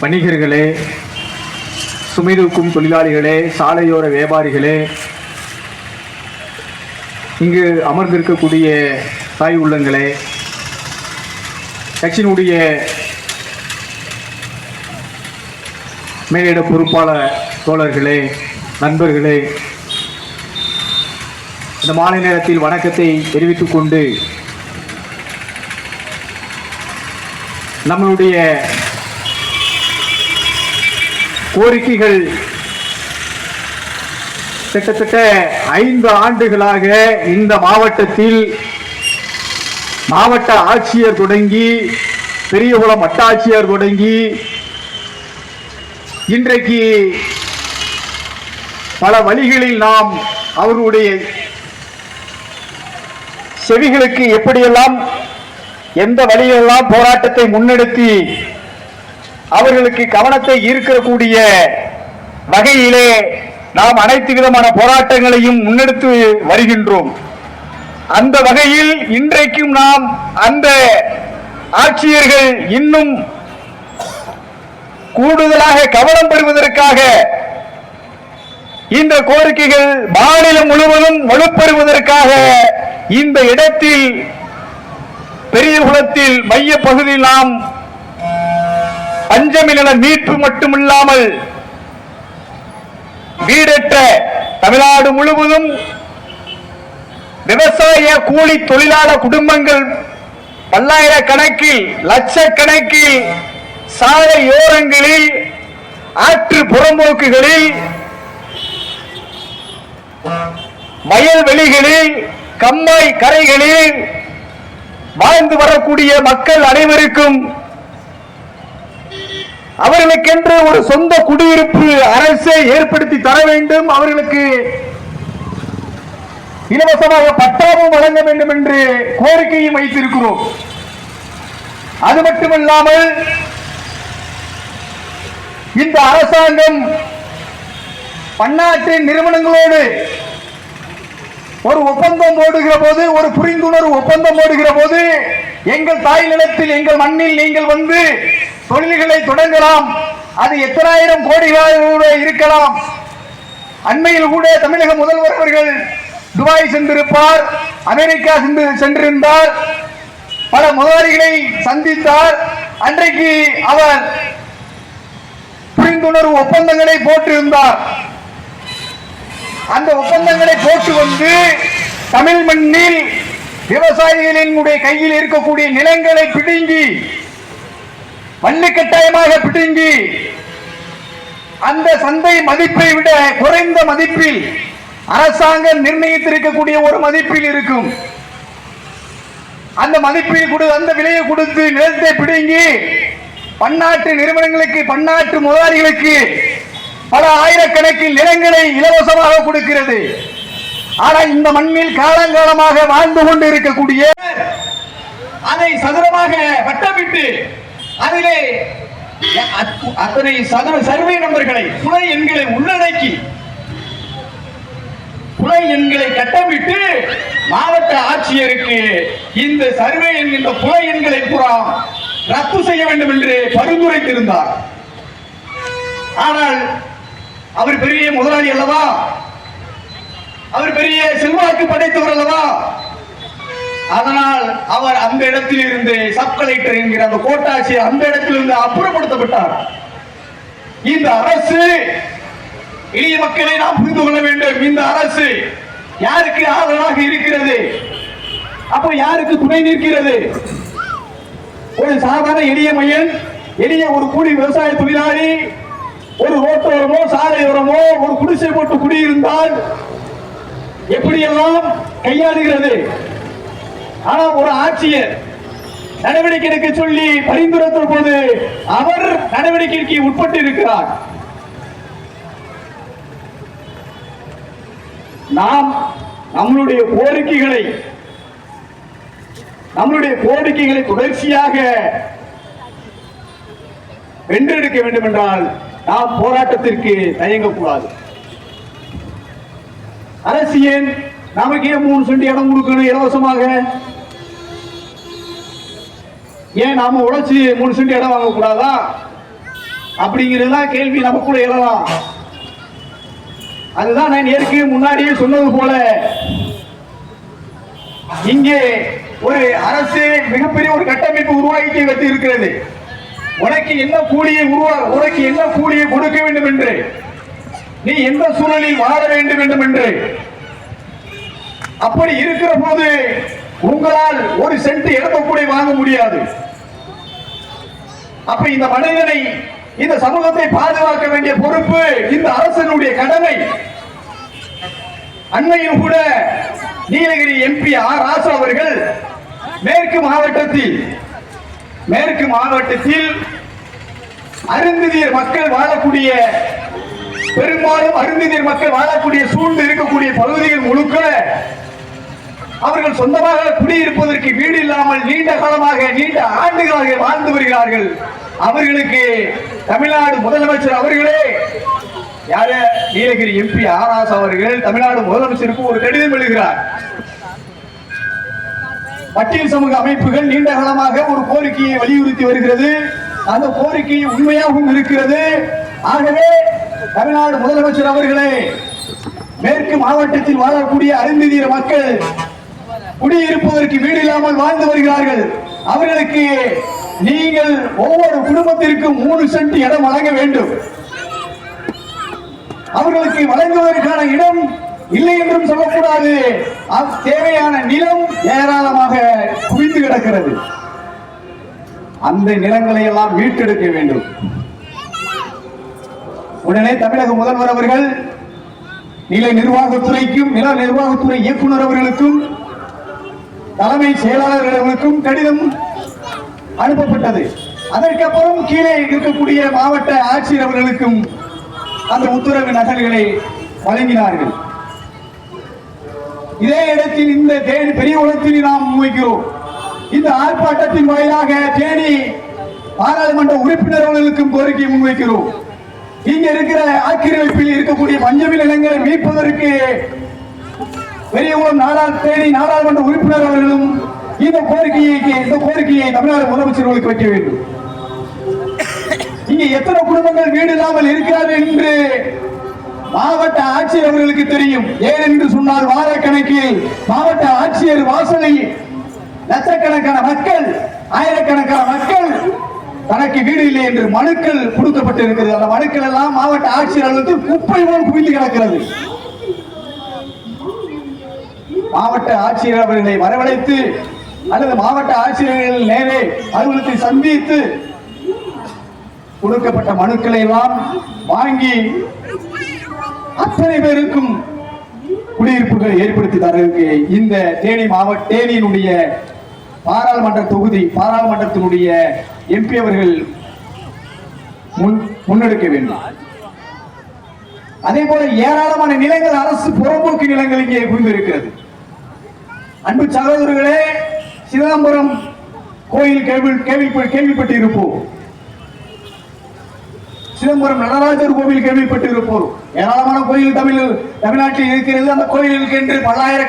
வணிகர்களே சுமைதூக்கும் தொழிலாளிகளே சாலையோர வியாபாரிகளே இங்கு அமர்ந்திருக்கக்கூடிய தாய் உள்ளங்களே கட்சியினுடைய மேலிட பொறுப்பாளர் தோழர்களே நண்பர்களே இந்த மாலை நேரத்தில் வணக்கத்தை தெரிவித்துக் கொண்டு நம்மளுடைய கோரிக்கைகள் கிட்டத்தட்ட ஐந்து ஆண்டுகளாக இந்த மாவட்டத்தில் மாவட்ட ஆட்சியர் தொடங்கி பெரியகுளம் வட்டாட்சியர் தொடங்கி இன்றைக்கு பல வழிகளில் நாம் அவர்களுடைய செவிகளுக்கு எப்படியெல்லாம் எந்த வழியெல்லாம் போராட்டத்தை முன்னெடுத்தி அவர்களுக்கு கவனத்தை ஈர்க்கக்கூடிய வகையிலே நாம் அனைத்து விதமான போராட்டங்களையும் முன்னெடுத்து வருகின்றோம். அந்த வகையில் இன்றைக்கும் நாம் அந்த ஆட்சியர்கள் இன்னும் கூடுதலாக கவனம் பெறுவதற்காக இந்த கோரிக்கைகள் மாநிலம் முழுவதும் வலுப்பெறுவதற்காக இந்த இடத்தில் பெரியகுளத்தில் மைய பகுதியில் நாம் பஞ்சமில மீட்பு மட்டுமில்லாமல் வீடற்ற தமிழ்நாடு முழுவதும் விவசாய கூலி தொழிலாளர் குடும்பங்கள் பல்லாயிரக்கணக்கில் லட்சக்கணக்கில் சாலையோரங்களில் ஆற்று புறம்போக்குகளில் மயல்வெளிகளில் கம்மாய் கரைகளில் வாழ்ந்து வரக்கூடிய மக்கள் அனைவருக்கும் அவர்களுக்கென்று ஒரு சொந்த குடியிருப்பு அரசை ஏற்படுத்தி தர வேண்டும். அவர்களுக்கு இலவசமாக பட்டாவும் வழங்க வேண்டும் என்று கோரிக்கையும் வைத்திருக்கிறோம். அது மட்டுமில்லாமல் இந்த அரசாங்கம் பன்னாட்டு நிறுவனங்களோடு ஒரு ஒப்பந்தம் போடுகிற போது ஒரு புரிந்துணர்வு ஒப்பந்தம் போடுகிற போது எங்கள் தாய் நிலத்தில் எங்கள் மண்ணில் நீங்கள் வந்து தொழில்களை தொடங்கலாம். அது எத்தனாயிரம் கோடிகளாக இருக்கலாம். அண்மையில் கூட தமிழக முதல்வர் அவர்கள் துபாய் சென்றிருப்பார் அமெரிக்கா சென்று சென்றிருந்தார் பல முதலாளிகளை சந்தித்தார். அன்றைக்கு அவர் புரிந்துணர்வு ஒப்பந்தங்களை போட்டிருந்தார். அந்த ஒப்பந்தங்களை போட்டு வந்து தமிழ் மண்ணில் விவசாயிகளினுடைய கையில் இருக்கக்கூடிய நிலங்களை பிடுங்கி வள்ளிக்கட்டாயமாக பிடுங்கி அந்த சந்தை மதிப்பை விட குறைந்த மதிப்பில் அரசாங்கம் நிர்ணயித்திருக்கக்கூடிய ஒரு மதிப்பில் இருக்கும். அந்த மதிப்பில் கொடு அந்த விலையை கொடுத்து நிலத்தை பிடுங்கி பன்னாட்டு நிறுவனங்களுக்கு பன்னாட்டு முதலாளிகளுக்கு பல ஆயிரக்கணக்கில் நிலங்களை இலவசமாக கொடுக்கிறது. ஆனால் இந்த மண்ணில் காலங்காலமாக வாழ்ந்து கொண்டு இருக்கக்கூடிய அதை சதுரமாக வட்டமிட்டு அதிலே அத்தனை சதுர சர்வே நம்பர்களை புலை எண்களை உள்ளடக்கி புலை எண்களை கட்டமிட்டு மாவட்ட ஆட்சியருக்கு இந்த சர்வே என்கின்ற புலை எண்களை புறம் ரத்து செய்ய வேண்டும் என்று பரிந்துரைத்திருந்தார். ஆனால் அவர் பெரிய முதலாளி அல்லவா? அவர் பெரிய செல்வாக்கு படைத்தவர் அல்லவா? அதனால் அவர் அந்த இடத்தில் இருந்து சப் கலெக்டர் என்கிற அந்த கோட்டாட்சியர் அந்த இடத்திலிருந்து அப்புறப்படுத்தப்பட்டார். இந்த அரசு எளிய மக்களை நாம் புரிந்து கொள்ள வேண்டும். இந்த அரசு யாருக்கு ஆதரவாக இருக்கிறது? அப்போ யாருக்கு துணை நிற்கிறது? ஒரு சாதாரண எளிய மையன் எளிய ஒரு கூலி விவசாய தொழிலாளி ஒரு ரோட்டோரமோ சாலையோரமோ ஒரு குடிசை போட்டு குடியிருந்தால் எப்படியெல்லாம் கையாளுகிறது? ஆனால் ஒரு ஆட்சியர் நடவடிக்கை எடுக்க சொல்லி பரிந்துரைத்த போது அவர் நடவடிக்கைக்கு உட்பட்டு இருக்கிறார் நாம் நம்மளுடைய கோரிக்கைகளை நம்மளுடைய கோரிக்கைகளை தொடர்ச்சியாக வென்றெடுக்க வேண்டும் என்றால் நாம் போராட்டத்திற்கு தயங்கக்கூடாது. அரசு ஏன் நமக்கு ஏன் மூணு சென்ட் இடம் கொடுக்கணும் இலவசமாக. ஏன் நாம உழைச்சி மூணு சென்ட் இடம் வாங்கக்கூடாதா? அப்படிங்கிறதா அப்படிங்கிறதுலாம் கேள்வி நமக்குள்ள எழலாம். அதுதான் நான் ஏற்கனவே முன்னாடியே சொன்னது போல. இங்கே ஒரு அரசு மிகப்பெரிய ஒரு கட்டமைப்பு உருவாக்கி வைத்து இருக்கிறது உனக்கு என்ன கூலியை உருவா உனக்கு என்ன கூலியை கொடுக்க வேண்டும் என்று நீ எந்த சூழலில் வாழ வேண்டும் வேண்டும் என்று அப்படி இருக்கிற போது உங்களால் ஒரு சென்ட் இடத்தை கூட வாங்க முடியாது. அப்ப இந்த மனிதனை இந்த சமூகத்தை பாதுகாக்க வேண்டிய பொறுப்பு இந்த அரசனுடைய கடமை. அண்மையில் கூட நீலகிரி எம்பி ஆர் ராசு அவர்கள் மேற்கு மாவட்டத்தில் மேற்கு மாவட்டத்தில் அருந்ததியர் மக்கள் வாழக்கூடிய பெரும்பாலும் அருந்ததியர் மக்கள் வாழக்கூடிய சூழ்ந்து இருக்கக்கூடிய பகுதிகள் முழுக்க அவர்கள் சொந்தமாக குடியிருப்பதற்கு வீடு இல்லாமல் நீண்ட காலமாக நீண்ட ஆண்டுகளாக வாழ்ந்து வருகிறார்கள். அவர்களுக்கு தமிழ்நாடு முதலமைச்சர் அவர்களே யார? நீலகிரி எம்பி ஆராஸ் அவர்கள் தமிழ்நாடு முதலமைச்சருக்கு ஒரு கடிதம் எழுகிறார் பட்டியல் சமூக அமைப்புகள் நீண்ட காலமாக ஒரு கோரிக்கையை வலியுறுத்தி வருகிறது. அந்த கோரிக்கை உண்மையாகவும் இருக்கிறது. ஆகவே தமிழ்நாடு முதலமைச்சர் அவர்களே மேற்கு மாவட்டத்தில் வாழக்கூடிய அருந்ததியர் மக்கள் குடியிருப்பதற்கு வீடு இல்லாமல் வாழ்ந்து வருகிறார்கள். அவர்களுக்கு நீங்கள் ஒவ்வொரு குடும்பத்திற்கும் மூணு சென்ட் இடம் வழங்க வேண்டும். அவர்களுக்கு வழங்குவதற்கான இடம் இல்லை என்றும் சொல்லக்கூடாது. தேவையான நிலம் ஏராளமாக குவிந்து கிடக்கிறது. அந்த நிலங்களை எல்லாம் மீட்டெடுக்க வேண்டும். உடனே தமிழக முதல்வர் அவர்கள் நில நிர்வாகத்துறைக்கும் நில நிர்வாகத்துறை இயக்குனர் அவர்களுக்கும் தலைமை செயலாளர்களுக்கும் கடிதம் அனுப்பப்பட்டது. அதற்கப்புறம் கீழே இருக்கக்கூடிய மாவட்ட ஆட்சியர் அவர்களுக்கும் அந்த உத்தரவு நகல்களை வழங்கினார்கள். இதே இடத்தில் இந்த தேனி பெரிய குளத்தில் நாம் முன்வைக்கிறோம் இந்த ஆர்ப்பாட்டத்தின் வாயிலாக தேனி பாராளுமன்ற உறுப்பினர்களுக்கும் கோரிக்கை முன்வைக்கிறோம். இங்க இருக்கிற ஆக்கிரமிப்பில் இருக்கக்கூடிய பஞ்சமில் நிலங்களை மீட்பதற்கு பெரியகுளம் நாடாள் தேனி நாடாளுமன்ற உறுப்பினர் அவர்களும் இந்த கோரிக்கையை இந்த கோரிக்கையை தமிழ்நாடு முதலமைச்சர்களுக்கு வைக்க வேண்டும். இங்க எத்தனை குடும்பங்கள் வீடு இல்லாமல் இருக்கிறார்கள் என்று மாவட்ட ஆட்சியர் அவர்களுக்கு தெரியும். ஏன் என்று சொன்னால் வாரக்கணக்கில் மாவட்ட ஆட்சியர் வாசலை லட்சக்கணக்கான மக்கள் ஆயிரக்கணக்கான மக்கள் தனக்கு வீடு இல்லை என்று மனுக்கள் கொடுக்கப்பட்டு இருக்கிறது அந்த மனுக்கள் எல்லாம் மாவட்ட ஆட்சியர் அலுவலகத்தில் குப்பை போல் குவிந்து கிடக்கிறது. மாவட்ட ஆட்சியர் அவர்களை வரவழைத்து அல்லது மாவட்ட ஆட்சியர்கள் நேரே அலுவலகத்தை சந்தித்து கொடுக்கப்பட்ட மனுக்களை எல்லாம் வாங்கி அத்தனை பேருக்கும் குடியிருப்புகள் ஏற்படுத்தி தரதுக்கு இந்த தேனி மாவட்ட தேனியினுடைய பாராளுமன்ற தொகுதி பாராளுமன்றத்தினுடைய எம்பி அவர்கள் முன் முன்னெடுக்க வேண்டும். அதே போல ஏராளமான நிலங்கள் அரசு புறம்போக்கு நிலங்கள் இங்கே குவிந்திருக்கிறது. அன்பு சகோதரர்களே சிதம்பரம் கோயில் கேள்வி கேள்வி கேள்விப்பட்டு இருப்போம் சிதம்பரம் நடராஜர் கோவில் கேள்விப்பட்டிருப்போம். ஏராளமான கோயில் தமிழ் தமிழ்நாட்டில் இருக்கிறது. அந்த கோயிலுக்கு என்று பல்லாயிரம்